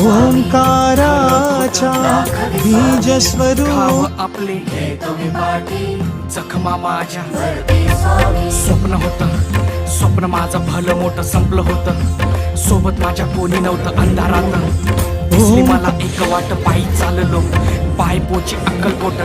ओंकाराच्या बीजस्वरूप आपले जखमा माझ्या. स्वप्न होतं स्वप्न माझं भलं मोठं संपलं होतं. सोबत माझ्या कोणी नव्हतं अंधारात. मला एक वाट पायी चाललो. पाय पोची अक्कलकोट